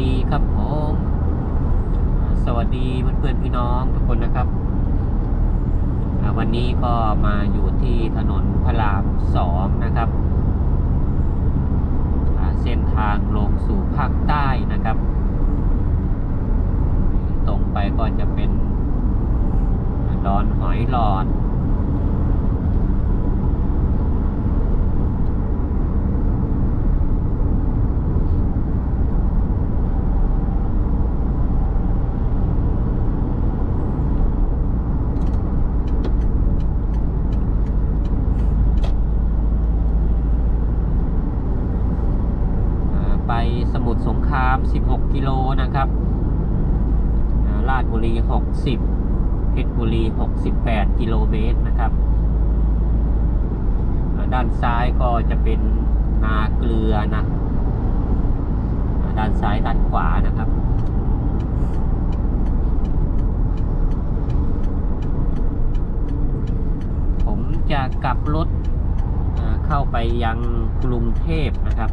สวัสดีครับผมสวัสดีเพื่อนๆพี่น้องทุกคนนะครับ วันนี้ก็มาอยู่ที่ถนนพระรามสองนะครับ เส้นทางลงสู่ภาคใต้นะครับ ตรงไปก็จะเป็นดอนหอยหลอด อ่าไปสมุทรสงคราม 16 กิโลนะครับอ่าลาดบุรี 60 เพ ชรบุรี 68 กิโลเมตรนะครับ ด้านซ้ายก็จะเป็นนาเกลือนะ ด้านซ้ายด้านขวานะครับผมจะกลับรถเข้าไปยังกรุงเทพนะครับ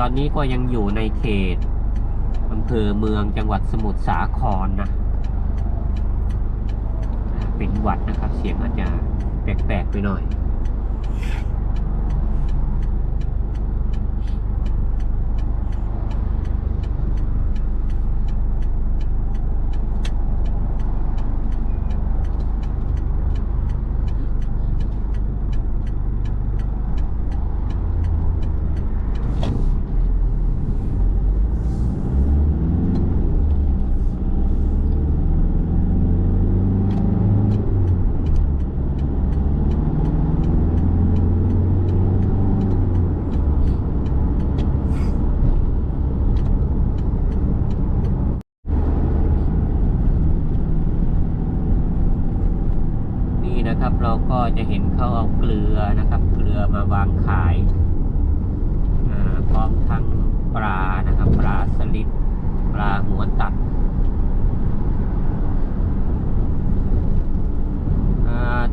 ตอนนี้ก็ยังอยู่ในเขตอำเภอเมืองจังหวัดสมุทรสาครนะ เป็นหวัดนะครับ เสียงอาจจะแปลกๆไปหน่อย ก็จะเห็นเขาเอาเกลือนะครับ เกลือมาวางขายพร้อมทั้งปลานะครับ ปลาสลิดปลาหัวตัด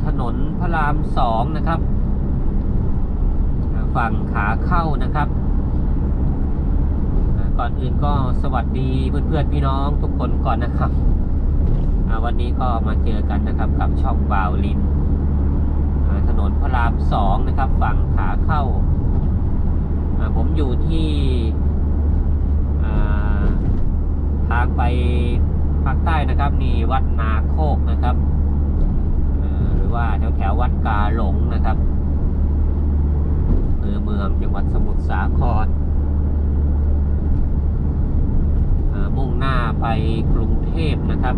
ถนนพระรามสองนะครับ ฝั่งขาเข้านะครับ ก่อนอื่นก็สวัสดีเพื่อนๆพี่น้องทุกคนก่อนนะครับวันนี้ก็มาเจอกันนะครับกับช่องบาวลิน นนพระรามสองนะครับ ฝั่งขาเข้า ผมอยู่ที่ทางไปภาคใต้นะครับนี่วัดนาโคกนะครับหรือว่าแถวแถววัดกาหลงนะครับอำเภอเมืองจังหวัดสมุทรสาครมุ่งหน้าไปกรุงเทพนะครับ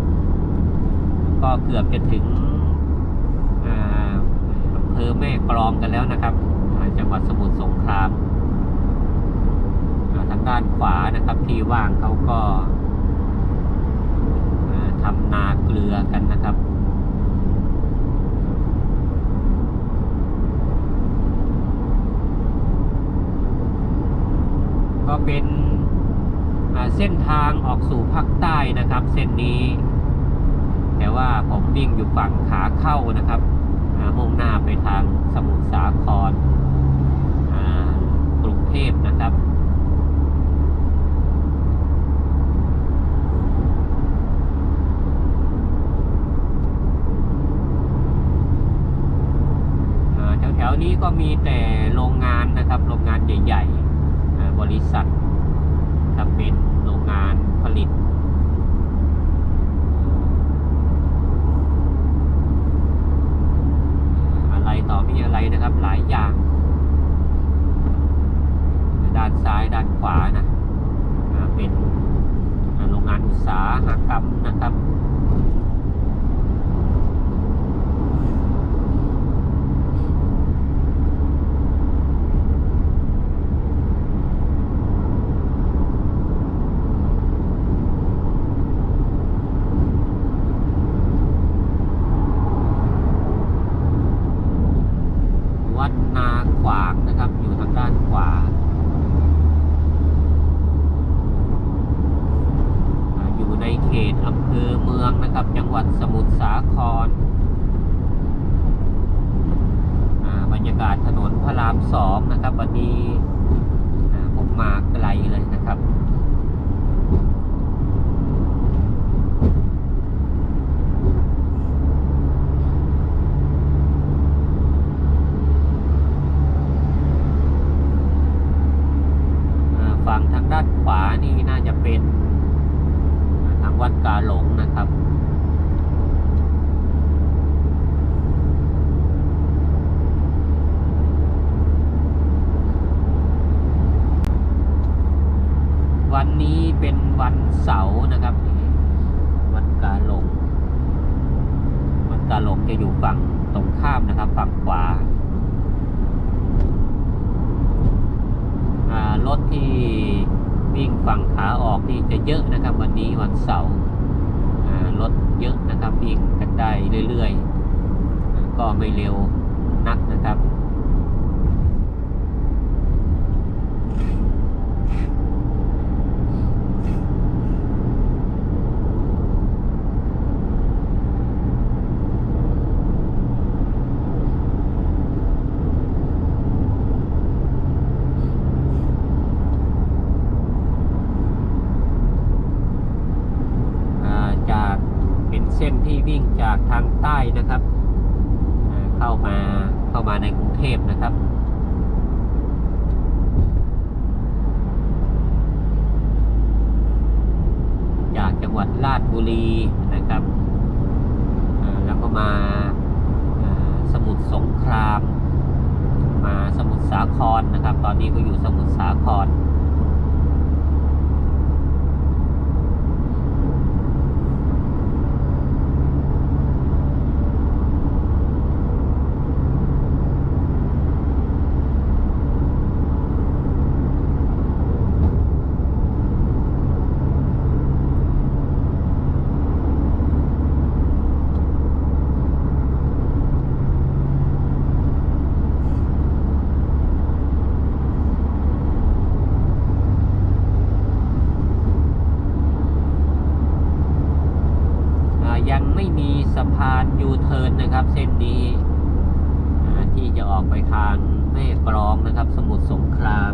ก็เกือบจะถึง ภอแม่กลองกันแล้วนะครับจังหวัดสมุทรสงครามทางด้านขวานะครับที่ว่างเขาก็ทำนาเกลือกันนะครับก็เป็นเส้นทางออกสู่ภาคใต้นะครับ เส้นนี้ แต่ว่าผมวิ่งอยู่ฝั่งขาเข้านะครับ มุ่งหน้าไปทางสมุทรสาครกรุงเทพนะครับแถวๆนี้ก็มีแต่โรงงานนะครับ โรงงานใหญ่ๆบริษัทครับเป็นโรงงานผลิต อะไรต่อมีอะไรนะครับ หลายอย่าง ด้านซ้ายด้านขวานะอ่าเป็นอ่าโรงงานอุตสาหกรรมนะครับ วัดนาขวางนะครับ อยู่ทางด้านขวา อ่าอยู่ในเขตอำเภอเมือง งหวัดสมุทรสาครอ่าบรรยากาศถนนพระรามสองนะครับ วันนี้อ่าผมมาไกลเลยนะครับ อ่าฝั่งทางด้านขวานี่น่าจะเป็นอ่าทาง วัดกาหลงนะครับวันนี้เป็นวันเสาร์นะครับ วัดกาหลง วัดกาหลงจะอยู่ฝั่งตรงข้ามนะครับ ฝั่งขวารถที่ วิ่งฝั่งขาออกนี่จะเยอะนะครับ วันนี้วันเสาร์รถเยอะนะครับวิ่งกันได้เรื่อยๆ ก็ไม่เร็วนักนะครับ อ่าจากเป็นเส้นที่วิ่ง จากทางใต้นะครับ เข้ามาเข้ามาในกรุงเทพนะครับจากจังหวัดราชบุรีนะครับ แล้วก็มาสมุทรสงคราม มาสมุทรสาครนะครับ ตอนนี้ก็อยู่สมุทรสาคร อ่า ยังไม่มีสะพานยูเทิร์นนะครับ เส้นนี้ที่จะออกไปทางแม่กรองนะครับ สมุทรสงคราม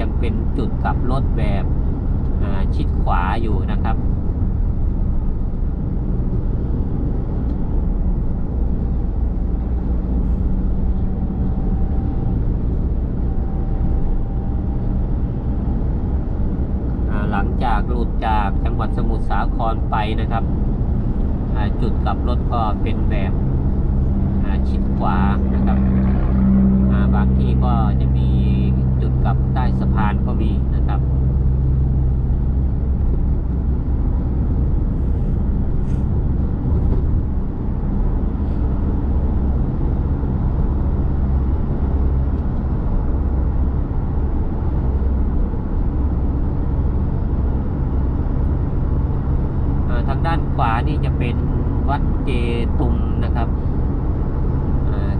ยังเป็นจุดกลับรถแบบชิดขวาอยู่นะครับ อ่าหลัง จากหลุดจากจังหวัดสมุทรสาครไปนะครับ จุดกลับรถก็เป็นแบบชิดขวานะครับบางที่ก็จะมีจุดกลับใต้สะพานก็มีนะครับ อ่าทางด้าานี่จะเป็นวัดเกตุมนะครับ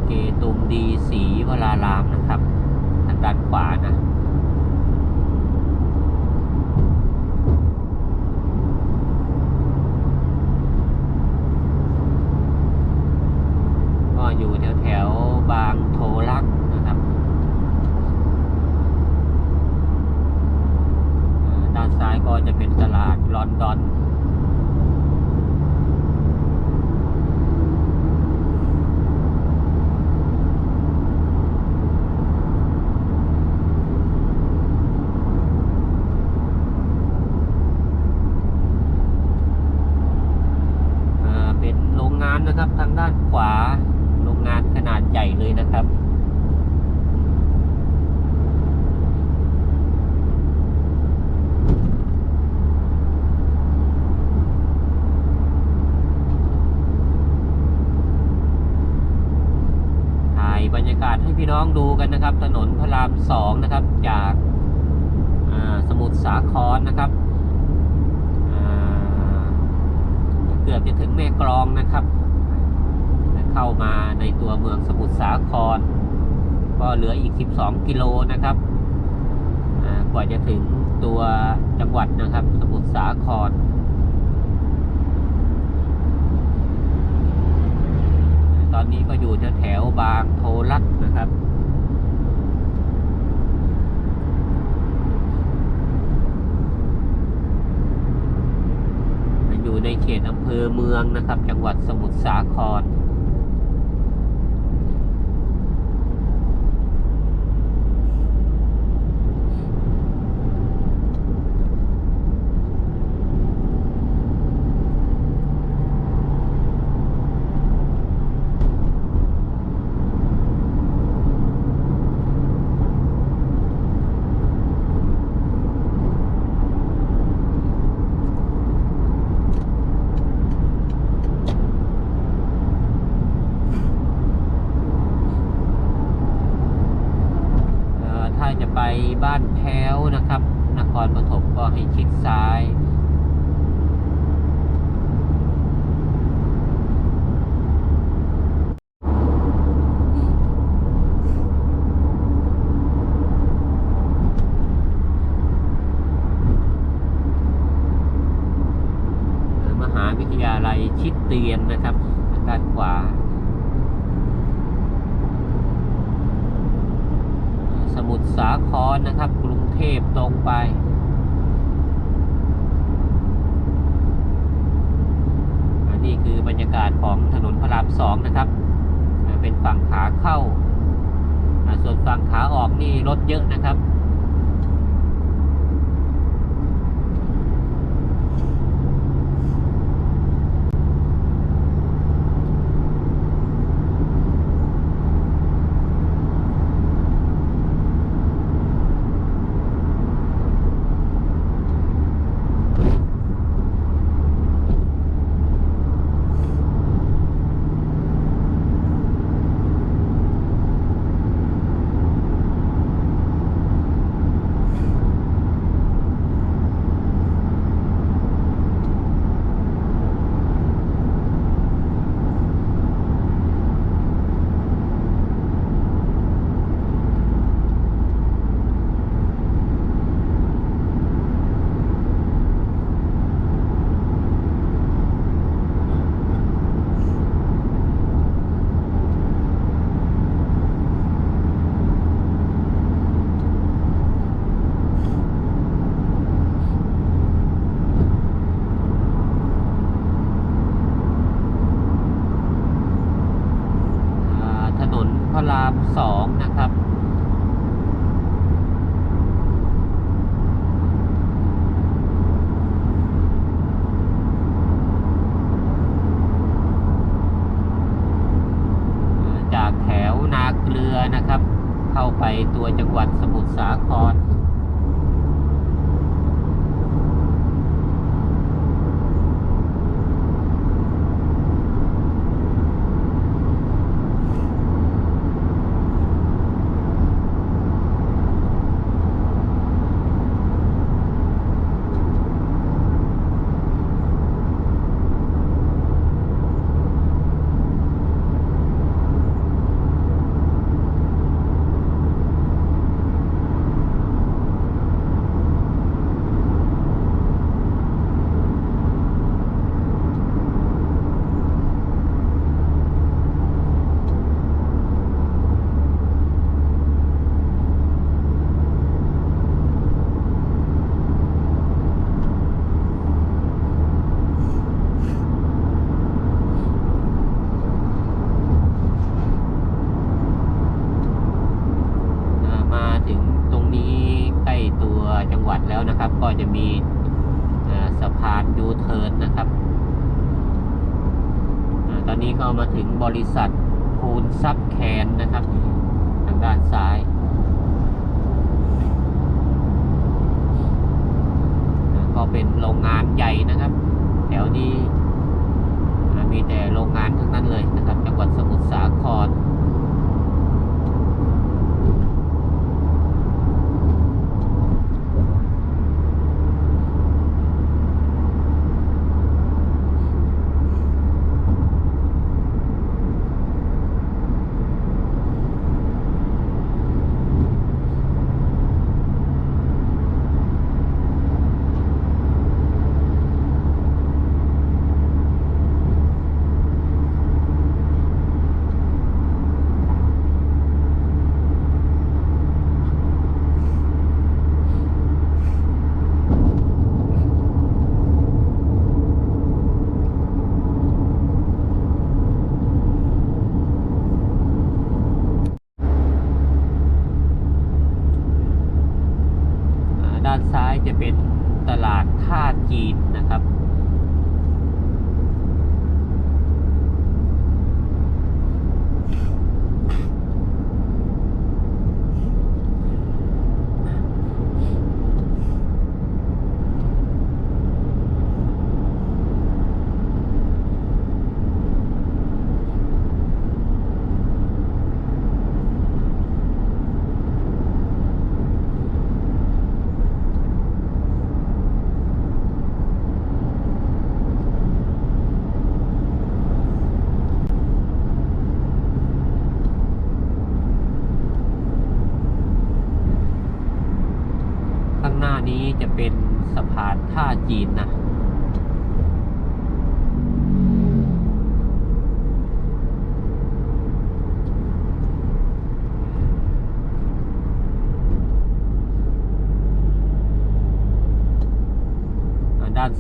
เกตุมดีศรีวรารามนะครับทางด้านขวานะก็อยู่แถวแถวๆบางโทรักนะครับด้านซ้ายก็จะเป็นตลาดลอนดอน รรามสองนะครับจากสมุทรสาครนะครับเกือบจะถึงแม่กรองนะครับ เข้ามาในตัวเมืองสมุทรสาคร ก็เหลืออีก 12 กิโลนะครับกว่าจะถึงตัวจังหวัดนะครับ สมุทรสาครตอนนี้ก็อยู่แถวแถวบางโทรัตนะครับ ในเขตอำเภอเมืองนะครับ จังหวัดสมุทรสาคร เอ่อถ้าจะไปบ้านแพ้วนะครับ นค รปฐมก็ให้ชิดซ้ายมหาวิทยาลัยชิดเตียนนะครับทางด้านขวา สมุทรสาครนะครับ กรุงเทพตรงไป อั นี่คือบรรยากาศของถนนพระรามสองนะครับเป็นฝั่งขาเข้า ส่วนฝั่งขาออกนี่รถเยอะนะครับ ก็จะมีสะพานยูเทิร์นนะครับอตอนนี้ก็มาถึงบริษัทพูนซับแคนนะครับ ทางด้านซ้าย ก็เป็นโรงงานใหญ่นะครับ แถวนี้มีแต่โรงงานทั้งนั้นเลยนะครับ จังหวัดสมุทรสาคร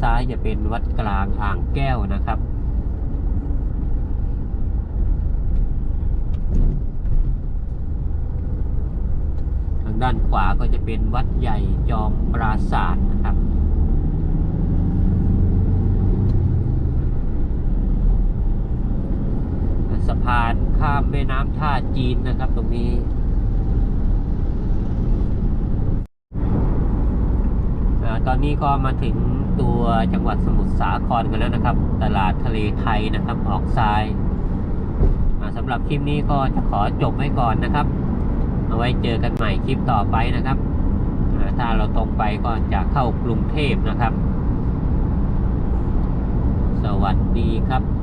ซ้ายจะเป็นวัดกลางอ่างแก้วนะครับ ทางด้านขวาก็จะเป็นวัดใหญ่จอมปราศาสตร์นะครับสะพานข้ามแม่น้ำท่าจีนนะครับตรงนี้ อ่า ตอนนี้ก็มาถึงตัวจังหวัดสมุทรสาครกันแล้วนะครับ ตลาดทะเลไทยนะครับออกซ้ายสำหรับคลิปนี้ก็จะขอจบไว้ก่อนนะครับ เอาไว้เจอกันใหม่คลิปต่อไปนะครับอ่าถ้าเราตรงไปก็จะเข้ากรุงเทพนะครับ สวัสดีครับ